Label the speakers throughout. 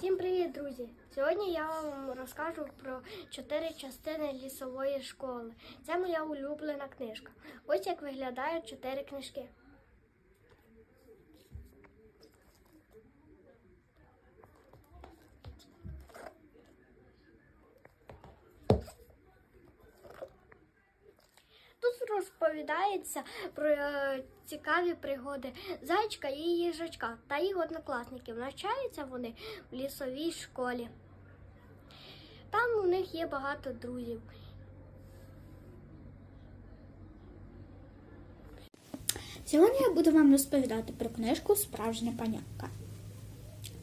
Speaker 1: Всім привіт, друзі! Сьогодні я вам розкажу про чотири частини лісової школи. Це моя улюблена книжка. Ось як виглядають чотири книжки. Тут розповідається про е, цікаві пригоди зайчика і їжачка та їх однокласників. Навчаються вони в лісовій школі. Там у них є багато друзів.
Speaker 2: Сьогодні я буду вам розповідати про книжку Справжня панянка.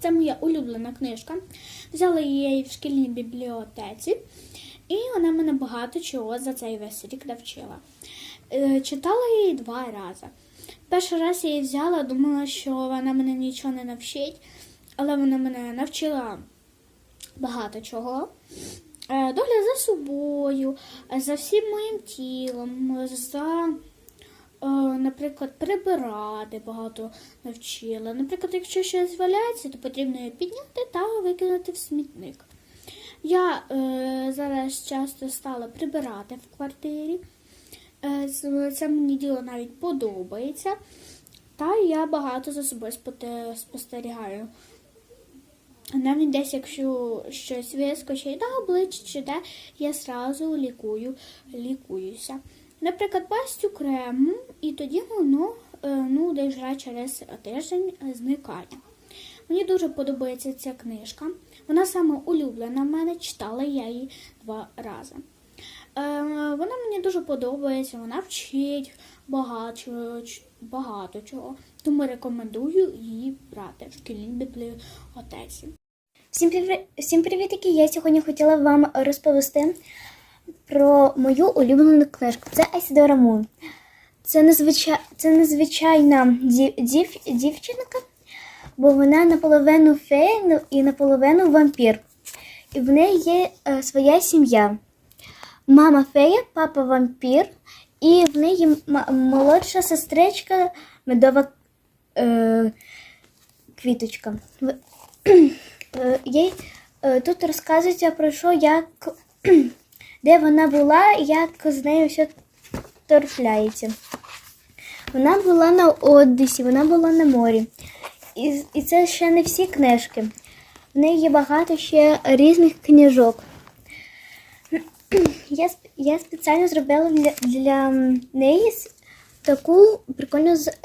Speaker 2: Це моя улюблена книжка. Взяла її в шкільній бібліотеці, і вона мене багато чого за цей весь рік навчила. Е, Читала її два рази. Перший раз я її взяла, думала, що вона мене нічого не навчить, але вона мене навчила багато чого. Е, Догляд за собою, е, за всім моїм тілом, за наприклад, прибирати багато навчила. Наприклад, якщо щось валяється, то потрібно її підняти та викинути в смітник. Я е, зараз часто стала прибирати в квартирі. Е, це мені діло навіть подобається. Та я багато за собою спостерігаю. Навіть десь, якщо щось вискочить на обличчя чи де, я зразу лікую, лікуюся. Наприклад, пастю крему, і тоді воно е, ну, десь через тиждень зникає. Мені дуже подобається ця книжка. Вона саме улюблена в мене, читала я її два рази. Е, Вона мені дуже подобається, вона вчить багато, багато чого, тому рекомендую її брати в шкільній бібліотеці.
Speaker 3: Всім привіт, всім привітки! Я сьогодні хотіла вам розповісти про мою улюблену книжку. Це Айсідора Мун. Це, незвичай, це незвичайна дів, дів, дівчинка, бо вона наполовину фея ну, і наполовину вампір. І в неї є е, своя сім'я. Мама фея, папа вампір, і в неї молодша сестричка медова е, квіточка. Е, е, тут розказується про що, як де вона була, і як з нею все торпляється. Вона була на Одесі, вона була на морі. І, і це ще не всі книжки. В неї є багато ще різних книжок. Я, я спеціально зробила для, для неї таку прикольну з-